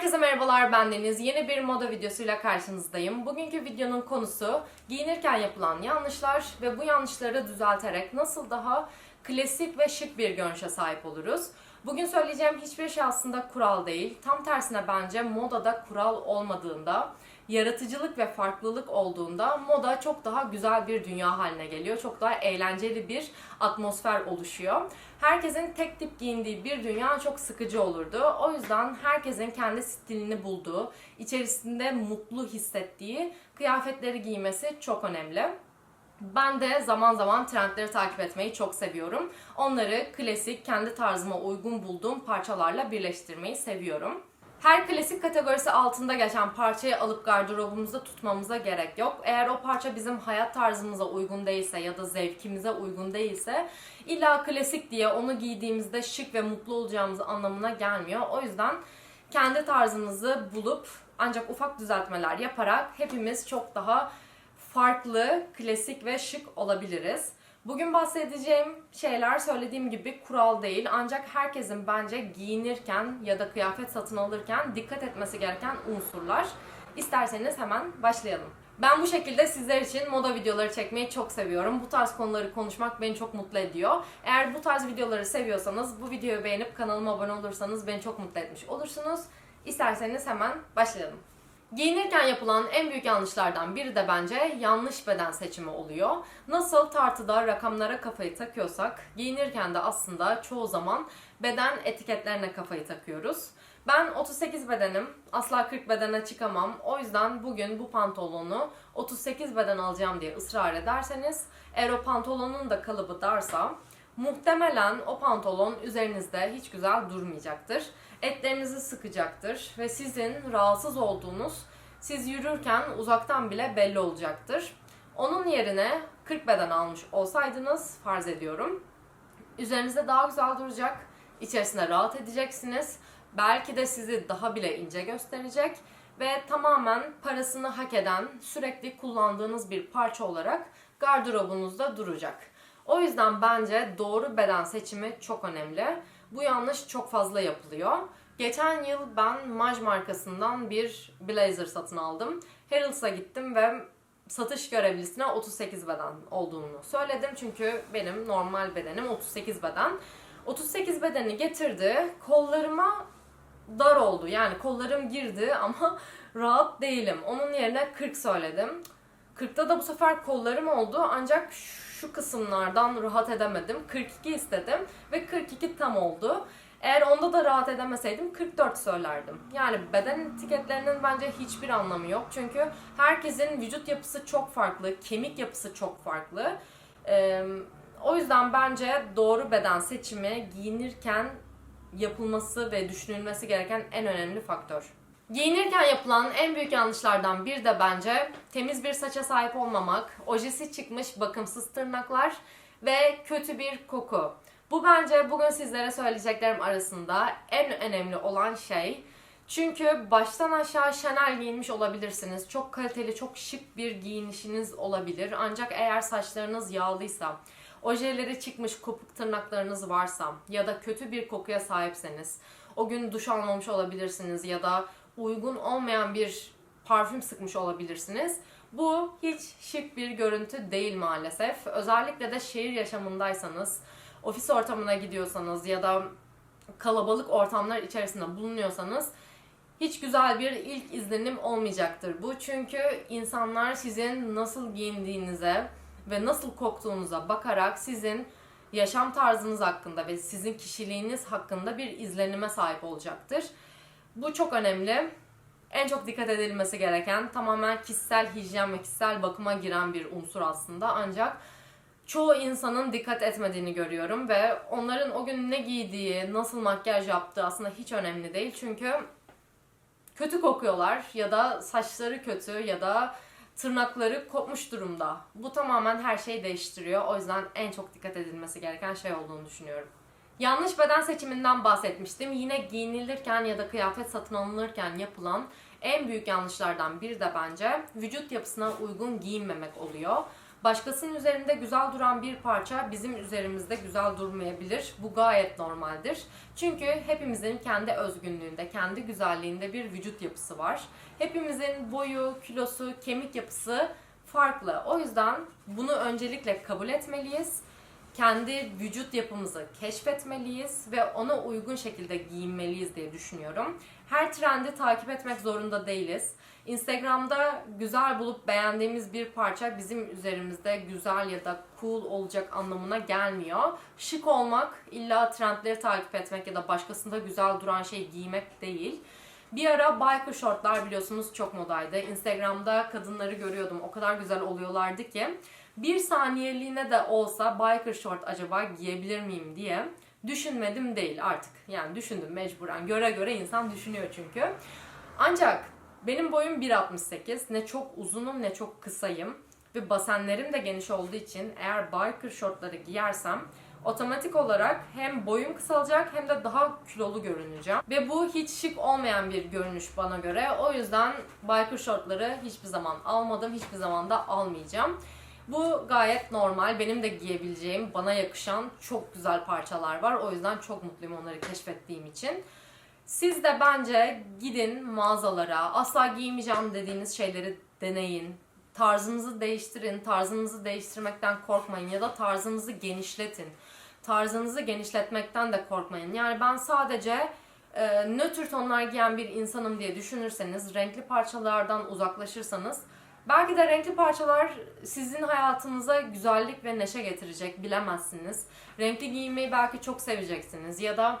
Herkese merhabalar ben Deniz. Yeni bir moda videosuyla karşınızdayım. Bugünkü videonun konusu giyinirken yapılan yanlışlar ve bu yanlışları düzelterek nasıl daha klasik ve şık bir görünüşe sahip oluruz. Bugün söyleyeceğim hiçbir şey aslında kural değil. Tam tersine bence modada kural olmadığında, yaratıcılık ve farklılık olduğunda moda çok daha güzel bir dünya haline geliyor. Çok daha eğlenceli bir atmosfer oluşuyor. Herkesin tek tip giyindiği bir dünya çok sıkıcı olurdu. O yüzden herkesin kendi stilini bulduğu, içerisinde mutlu hissettiği kıyafetleri giymesi çok önemli. Ben de zaman zaman trendleri takip etmeyi çok seviyorum. Onları klasik, kendi tarzıma uygun bulduğum parçalarla birleştirmeyi seviyorum. Her klasik kategorisi altında geçen parçayı alıp gardırobumuzda tutmamıza gerek yok. Eğer o parça bizim hayat tarzımıza uygun değilse ya da zevkimize uygun değilse illa klasik diye onu giydiğimizde şık ve mutlu olacağımız anlamına gelmiyor. O yüzden kendi tarzımızı bulup ancak ufak düzeltmeler yaparak hepimiz çok daha farklı, klasik ve şık olabiliriz. Bugün bahsedeceğim şeyler söylediğim gibi kural değil ancak herkesin bence giyinirken ya da kıyafet satın alırken dikkat etmesi gereken unsurlar. İsterseniz hemen başlayalım. Ben bu şekilde sizler için moda videoları çekmeyi çok seviyorum. Bu tarz konuları konuşmak beni çok mutlu ediyor. Eğer bu tarz videoları seviyorsanız bu videoyu beğenip kanalıma abone olursanız beni çok mutlu etmiş olursunuz. İsterseniz hemen başlayalım. Giyinirken yapılan en büyük yanlışlardan biri de bence yanlış beden seçimi oluyor. Nasıl tartıda rakamlara kafayı takıyorsak, giyinirken de aslında çoğu zaman beden etiketlerine kafayı takıyoruz. Ben 38 bedenim, asla 40 bedene çıkamam. O yüzden bugün bu pantolonu 38 beden alacağım diye ısrar ederseniz, eğer o pantolonun da kalıbı darsa, muhtemelen o pantolon üzerinizde hiç güzel durmayacaktır etlerinizi sıkacaktır ve sizin rahatsız olduğunuz siz yürürken uzaktan bile belli olacaktır. Onun yerine 40 beden almış olsaydınız farz ediyorum. Üzerinizde daha güzel duracak, içerisinde rahat edeceksiniz. Belki de sizi daha bile ince gösterecek ve tamamen parasını hak eden, sürekli kullandığınız bir parça olarak gardırobunuzda duracak. O yüzden bence doğru beden seçimi çok önemli. Bu yanlış çok fazla yapılıyor. Geçen yıl ben Maj markasından bir blazer satın aldım. Harrods'a gittim ve satış görevlisine 38 beden olduğunu söyledim. Çünkü benim normal bedenim 38 beden. 38 bedeni getirdi. Kollarıma dar oldu. Yani kollarım girdi ama rahat değilim. Onun yerine 40 söyledim. 40'ta da bu sefer kollarım oldu ancak şu kısımlardan rahat edemedim. 42 istedim ve 42 tam oldu. Eğer onda da rahat edemeseydim 44 söylerdim. Yani beden etiketlerinin bence hiçbir anlamı yok. Çünkü herkesin vücut yapısı çok farklı, kemik yapısı çok farklı. Ee, o yüzden bence doğru beden seçimi giyinirken yapılması ve düşünülmesi gereken en önemli faktör. Giyinirken yapılan en büyük yanlışlardan bir de bence temiz bir saça sahip olmamak, ojesi çıkmış bakımsız tırnaklar ve kötü bir koku. Bu bence bugün sizlere söyleyeceklerim arasında en önemli olan şey. Çünkü baştan aşağı Chanel giyinmiş olabilirsiniz. Çok kaliteli, çok şık bir giyinişiniz olabilir. Ancak eğer saçlarınız yağlıysa, ojeleri çıkmış kopuk tırnaklarınız varsa ya da kötü bir kokuya sahipseniz, o gün duş almamış olabilirsiniz ya da uygun olmayan bir parfüm sıkmış olabilirsiniz. Bu hiç şık bir görüntü değil maalesef. Özellikle de şehir yaşamındaysanız, ofis ortamına gidiyorsanız ya da kalabalık ortamlar içerisinde bulunuyorsanız hiç güzel bir ilk izlenim olmayacaktır bu. Çünkü insanlar sizin nasıl giyindiğinize ve nasıl koktuğunuza bakarak sizin yaşam tarzınız hakkında ve sizin kişiliğiniz hakkında bir izlenime sahip olacaktır. Bu çok önemli. En çok dikkat edilmesi gereken tamamen kişisel hijyen ve kişisel bakıma giren bir unsur aslında. Ancak çoğu insanın dikkat etmediğini görüyorum ve onların o gün ne giydiği, nasıl makyaj yaptığı aslında hiç önemli değil. Çünkü kötü kokuyorlar ya da saçları kötü ya da tırnakları kopmuş durumda. Bu tamamen her şeyi değiştiriyor. O yüzden en çok dikkat edilmesi gereken şey olduğunu düşünüyorum. Yanlış beden seçiminden bahsetmiştim. Yine giyinilirken ya da kıyafet satın alınırken yapılan en büyük yanlışlardan biri de bence vücut yapısına uygun giyinmemek oluyor. Başkasının üzerinde güzel duran bir parça bizim üzerimizde güzel durmayabilir. Bu gayet normaldir. Çünkü hepimizin kendi özgünlüğünde, kendi güzelliğinde bir vücut yapısı var. Hepimizin boyu, kilosu, kemik yapısı farklı. O yüzden bunu öncelikle kabul etmeliyiz. Kendi vücut yapımızı keşfetmeliyiz ve ona uygun şekilde giyinmeliyiz diye düşünüyorum. Her trendi takip etmek zorunda değiliz. Instagram'da güzel bulup beğendiğimiz bir parça bizim üzerimizde güzel ya da cool olacak anlamına gelmiyor. Şık olmak illa trendleri takip etmek ya da başkasında güzel duran şey giymek değil. Bir ara biker shortlar biliyorsunuz çok modaydı. Instagram'da kadınları görüyordum. O kadar güzel oluyorlardı ki bir saniyeliğine de olsa biker short acaba giyebilir miyim diye düşünmedim değil artık. Yani düşündüm mecburen. Göre göre insan düşünüyor çünkü. Ancak benim boyum 1.68. Ne çok uzunum ne çok kısayım. Ve basenlerim de geniş olduğu için eğer biker shortları giyersem otomatik olarak hem boyum kısalacak hem de daha kilolu görüneceğim. Ve bu hiç şık olmayan bir görünüş bana göre. O yüzden biker shortları hiçbir zaman almadım, hiçbir zaman da almayacağım. Bu gayet normal. Benim de giyebileceğim, bana yakışan çok güzel parçalar var. O yüzden çok mutluyum onları keşfettiğim için. Siz de bence gidin mağazalara, asla giymeyeceğim dediğiniz şeyleri deneyin. Tarzınızı değiştirin, tarzınızı değiştirmekten korkmayın ya da tarzınızı genişletin. Tarzınızı genişletmekten de korkmayın. Yani ben sadece e, nötr tonlar giyen bir insanım diye düşünürseniz, renkli parçalardan uzaklaşırsanız belki de renkli parçalar sizin hayatınıza güzellik ve neşe getirecek bilemezsiniz. Renkli giymeyi belki çok seveceksiniz ya da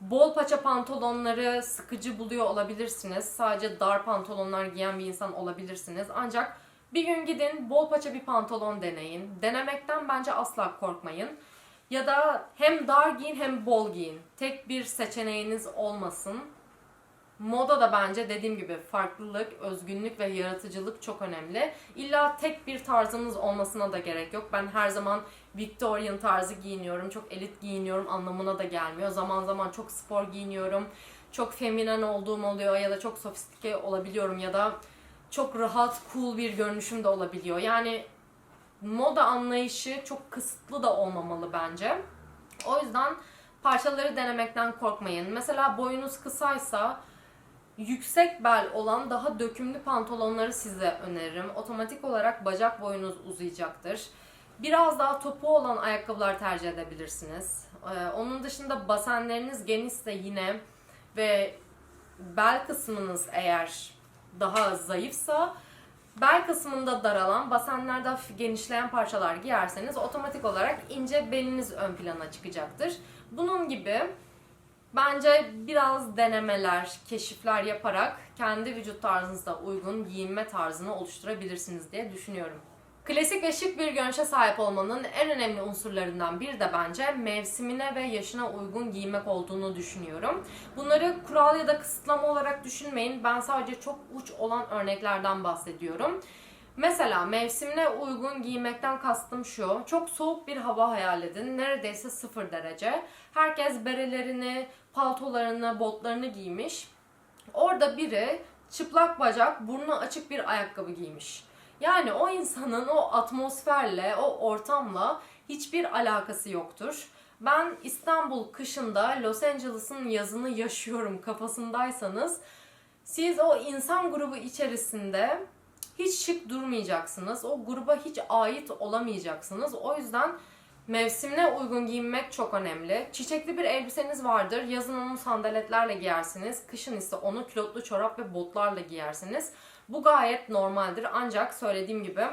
bol paça pantolonları sıkıcı buluyor olabilirsiniz. Sadece dar pantolonlar giyen bir insan olabilirsiniz. Ancak bir gün gidin bol paça bir pantolon deneyin. Denemekten bence asla korkmayın. Ya da hem dar giyin hem bol giyin. Tek bir seçeneğiniz olmasın. Moda da bence dediğim gibi farklılık, özgünlük ve yaratıcılık çok önemli. İlla tek bir tarzınız olmasına da gerek yok. Ben her zaman Victorian tarzı giyiniyorum, çok elit giyiniyorum anlamına da gelmiyor. Zaman zaman çok spor giyiniyorum, çok feminen olduğum oluyor ya da çok sofistike olabiliyorum ya da çok rahat, cool bir görünüşüm de olabiliyor. Yani moda anlayışı çok kısıtlı da olmamalı bence. O yüzden parçaları denemekten korkmayın. Mesela boyunuz kısaysa yüksek bel olan daha dökümlü pantolonları size öneririm. Otomatik olarak bacak boyunuz uzayacaktır. Biraz daha topu olan ayakkabılar tercih edebilirsiniz. Ee, onun dışında basenleriniz genişse yine ve bel kısmınız eğer daha zayıfsa bel kısmında daralan, basenlerde hafif genişleyen parçalar giyerseniz otomatik olarak ince beliniz ön plana çıkacaktır. Bunun gibi bence biraz denemeler, keşifler yaparak kendi vücut tarzınıza uygun giyinme tarzını oluşturabilirsiniz diye düşünüyorum. Klasik ve şık bir görünüşe sahip olmanın en önemli unsurlarından biri de bence mevsimine ve yaşına uygun giymek olduğunu düşünüyorum. Bunları kural ya da kısıtlama olarak düşünmeyin. Ben sadece çok uç olan örneklerden bahsediyorum. Mesela mevsimine uygun giymekten kastım şu. Çok soğuk bir hava hayal edin. Neredeyse sıfır derece. Herkes berelerini, paltolarını, botlarını giymiş. Orada biri çıplak bacak, burnu açık bir ayakkabı giymiş. Yani o insanın o atmosferle, o ortamla hiçbir alakası yoktur. Ben İstanbul kışında Los Angeles'ın yazını yaşıyorum kafasındaysanız siz o insan grubu içerisinde hiç şık durmayacaksınız. O gruba hiç ait olamayacaksınız. O yüzden mevsimine uygun giyinmek çok önemli. Çiçekli bir elbiseniz vardır. Yazın onu sandaletlerle giyersiniz. Kışın ise onu külotlu çorap ve botlarla giyersiniz. Bu gayet normaldir. Ancak söylediğim gibi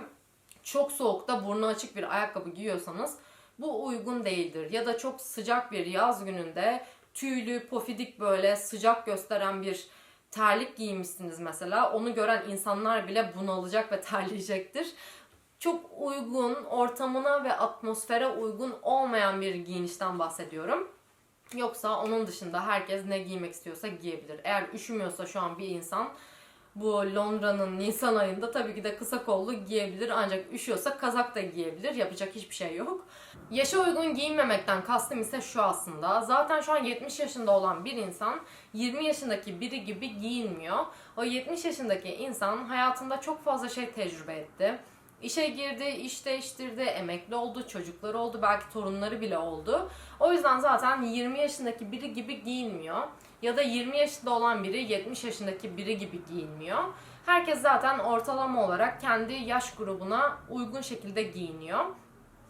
çok soğukta burnu açık bir ayakkabı giyiyorsanız bu uygun değildir. Ya da çok sıcak bir yaz gününde tüylü, pofidik böyle sıcak gösteren bir terlik giymişsiniz mesela. Onu gören insanlar bile bunalacak ve terleyecektir. Çok uygun, ortamına ve atmosfere uygun olmayan bir giyinişten bahsediyorum. Yoksa onun dışında herkes ne giymek istiyorsa giyebilir. Eğer üşümüyorsa şu an bir insan bu Londra'nın Nisan ayında tabii ki de kısa kollu giyebilir ancak üşüyorsa kazak da giyebilir. Yapacak hiçbir şey yok. Yaşa uygun giyinmemekten kastım ise şu aslında. Zaten şu an 70 yaşında olan bir insan 20 yaşındaki biri gibi giyinmiyor. O 70 yaşındaki insan hayatında çok fazla şey tecrübe etti. İşe girdi, iş değiştirdi, emekli oldu, çocukları oldu, belki torunları bile oldu. O yüzden zaten 20 yaşındaki biri gibi giyinmiyor. Ya da 20 yaşında olan biri 70 yaşındaki biri gibi giyinmiyor. Herkes zaten ortalama olarak kendi yaş grubuna uygun şekilde giyiniyor.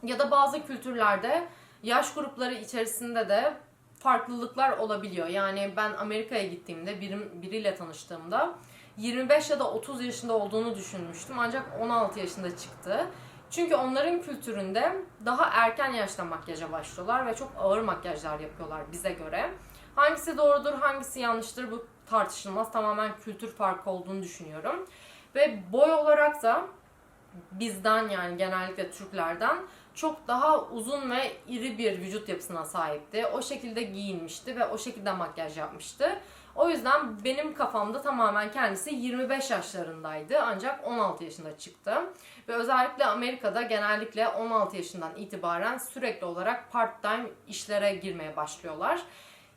Ya da bazı kültürlerde yaş grupları içerisinde de farklılıklar olabiliyor. Yani ben Amerika'ya gittiğimde birim, biriyle tanıştığımda 25 ya da 30 yaşında olduğunu düşünmüştüm ancak 16 yaşında çıktı. Çünkü onların kültüründe daha erken yaşta makyaja başlıyorlar ve çok ağır makyajlar yapıyorlar bize göre. Hangisi doğrudur, hangisi yanlıştır bu tartışılmaz. Tamamen kültür farkı olduğunu düşünüyorum. Ve boy olarak da bizden yani genellikle Türklerden çok daha uzun ve iri bir vücut yapısına sahipti. O şekilde giyinmişti ve o şekilde makyaj yapmıştı. O yüzden benim kafamda tamamen kendisi 25 yaşlarındaydı ancak 16 yaşında çıktı. Ve özellikle Amerika'da genellikle 16 yaşından itibaren sürekli olarak part-time işlere girmeye başlıyorlar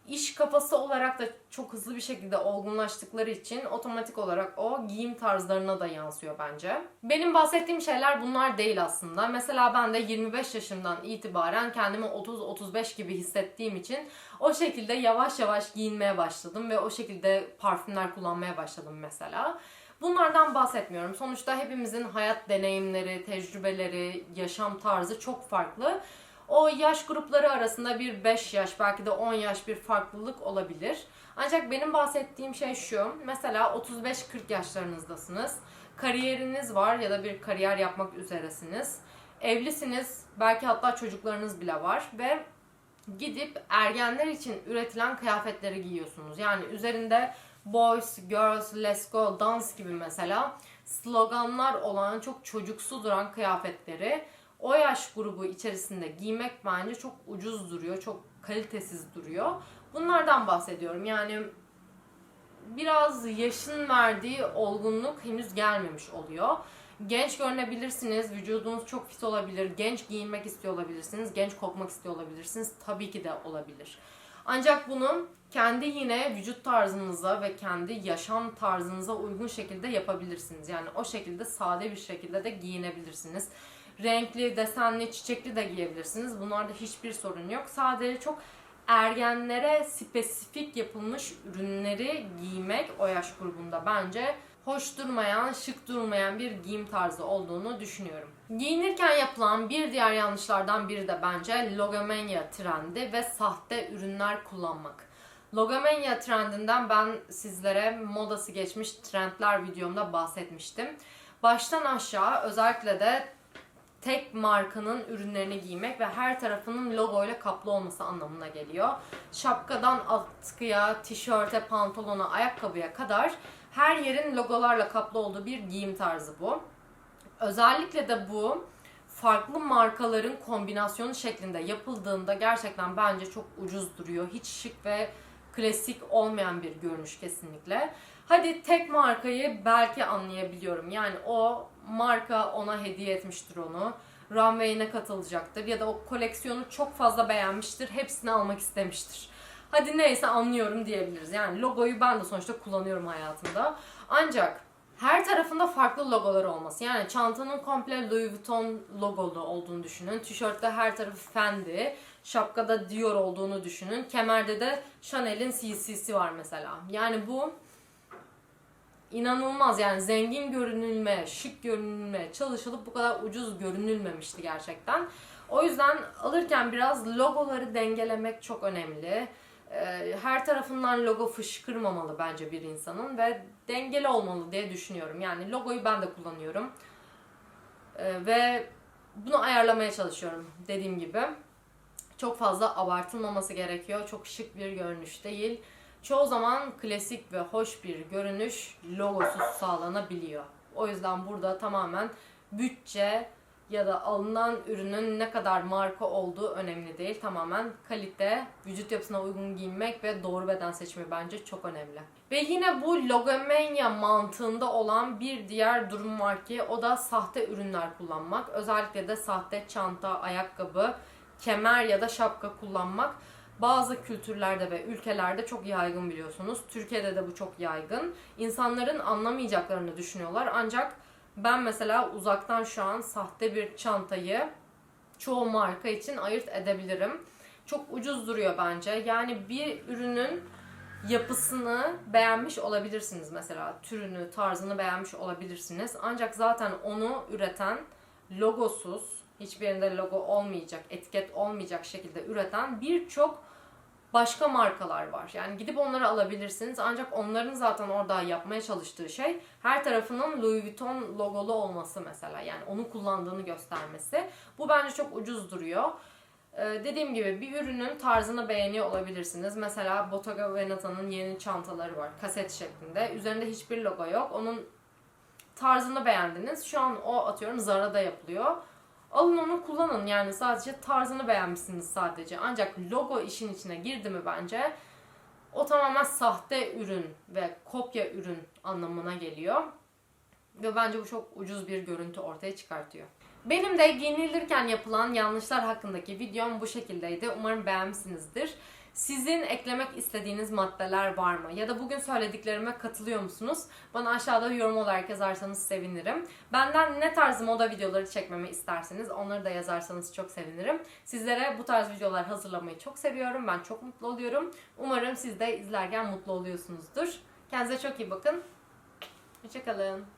iş kafası olarak da çok hızlı bir şekilde olgunlaştıkları için otomatik olarak o giyim tarzlarına da yansıyor bence. Benim bahsettiğim şeyler bunlar değil aslında. Mesela ben de 25 yaşımdan itibaren kendimi 30-35 gibi hissettiğim için o şekilde yavaş yavaş giyinmeye başladım ve o şekilde parfümler kullanmaya başladım mesela. Bunlardan bahsetmiyorum. Sonuçta hepimizin hayat deneyimleri, tecrübeleri, yaşam tarzı çok farklı. O yaş grupları arasında bir 5 yaş belki de 10 yaş bir farklılık olabilir. Ancak benim bahsettiğim şey şu. Mesela 35-40 yaşlarınızdasınız. Kariyeriniz var ya da bir kariyer yapmak üzeresiniz. Evlisiniz. Belki hatta çocuklarınız bile var ve gidip ergenler için üretilen kıyafetleri giyiyorsunuz. Yani üzerinde boys, girls, let's go, dance gibi mesela sloganlar olan çok çocuksu duran kıyafetleri o yaş grubu içerisinde giymek bence çok ucuz duruyor, çok kalitesiz duruyor. Bunlardan bahsediyorum. Yani biraz yaşın verdiği olgunluk henüz gelmemiş oluyor. Genç görünebilirsiniz, vücudunuz çok fit olabilir, genç giyinmek istiyor olabilirsiniz, genç kokmak istiyor olabilirsiniz. Tabii ki de olabilir. Ancak bunu kendi yine vücut tarzınıza ve kendi yaşam tarzınıza uygun şekilde yapabilirsiniz. Yani o şekilde sade bir şekilde de giyinebilirsiniz renkli, desenli, çiçekli de giyebilirsiniz. Bunlarda hiçbir sorun yok. Sadece çok ergenlere spesifik yapılmış ürünleri giymek o yaş grubunda bence hoş durmayan, şık durmayan bir giyim tarzı olduğunu düşünüyorum. Giyinirken yapılan bir diğer yanlışlardan biri de bence logomania trendi ve sahte ürünler kullanmak. Logomania trendinden ben sizlere modası geçmiş trendler videomda bahsetmiştim. Baştan aşağı özellikle de tek markanın ürünlerini giymek ve her tarafının logoyla kaplı olması anlamına geliyor. Şapkadan atkıya, tişörte, pantolona, ayakkabıya kadar her yerin logolarla kaplı olduğu bir giyim tarzı bu. Özellikle de bu farklı markaların kombinasyonu şeklinde yapıldığında gerçekten bence çok ucuz duruyor. Hiç şık ve klasik olmayan bir görünüş kesinlikle. Hadi tek markayı belki anlayabiliyorum. Yani o marka ona hediye etmiştir onu. Runway'ine katılacaktır ya da o koleksiyonu çok fazla beğenmiştir. Hepsini almak istemiştir. Hadi neyse anlıyorum diyebiliriz. Yani logoyu ben de sonuçta kullanıyorum hayatımda. Ancak her tarafında farklı logolar olması. Yani çantanın komple Louis Vuitton logolu olduğunu düşünün. Tişörtte her tarafı Fendi. Şapkada Dior olduğunu düşünün. Kemerde de Chanel'in CC'si var mesela. Yani bu inanılmaz yani zengin görünülmeye, şık görünülmeye çalışılıp bu kadar ucuz görünülmemişti gerçekten. O yüzden alırken biraz logoları dengelemek çok önemli. Ee, her tarafından logo fışkırmamalı bence bir insanın ve dengeli olmalı diye düşünüyorum. Yani logoyu ben de kullanıyorum. Ee, ve bunu ayarlamaya çalışıyorum dediğim gibi. Çok fazla abartılmaması gerekiyor. Çok şık bir görünüş değil çoğu zaman klasik ve hoş bir görünüş logosuz sağlanabiliyor. O yüzden burada tamamen bütçe ya da alınan ürünün ne kadar marka olduğu önemli değil. Tamamen kalite, vücut yapısına uygun giyinmek ve doğru beden seçimi bence çok önemli. Ve yine bu logomania mantığında olan bir diğer durum var ki o da sahte ürünler kullanmak. Özellikle de sahte çanta, ayakkabı, kemer ya da şapka kullanmak bazı kültürlerde ve ülkelerde çok yaygın biliyorsunuz. Türkiye'de de bu çok yaygın. İnsanların anlamayacaklarını düşünüyorlar ancak Ben mesela uzaktan şu an sahte bir çantayı çoğu marka için ayırt edebilirim. Çok ucuz duruyor bence. Yani bir ürünün yapısını beğenmiş olabilirsiniz mesela. Türünü, tarzını beğenmiş olabilirsiniz. Ancak zaten onu üreten logosuz, hiçbirinde logo olmayacak, etiket olmayacak şekilde üreten birçok başka markalar var. Yani gidip onları alabilirsiniz. Ancak onların zaten orada yapmaya çalıştığı şey her tarafının Louis Vuitton logolu olması mesela. Yani onu kullandığını göstermesi. Bu bence çok ucuz duruyor. Ee, dediğim gibi bir ürünün tarzını beğeniyor olabilirsiniz. Mesela Bottega Veneta'nın yeni çantaları var. Kaset şeklinde. Üzerinde hiçbir logo yok. Onun tarzını beğendiniz. Şu an o atıyorum Zara'da yapılıyor. Alın onu kullanın yani sadece tarzını beğenmişsiniz sadece. Ancak logo işin içine girdi mi bence o tamamen sahte ürün ve kopya ürün anlamına geliyor. Ve bence bu çok ucuz bir görüntü ortaya çıkartıyor. Benim de giyinilirken yapılan yanlışlar hakkındaki videom bu şekildeydi. Umarım beğenmişsinizdir. Sizin eklemek istediğiniz maddeler var mı? Ya da bugün söylediklerime katılıyor musunuz? Bana aşağıda yorum olarak yazarsanız sevinirim. Benden ne tarz moda videoları çekmemi isterseniz onları da yazarsanız çok sevinirim. Sizlere bu tarz videolar hazırlamayı çok seviyorum. Ben çok mutlu oluyorum. Umarım siz de izlerken mutlu oluyorsunuzdur. Kendinize çok iyi bakın. Hoşçakalın.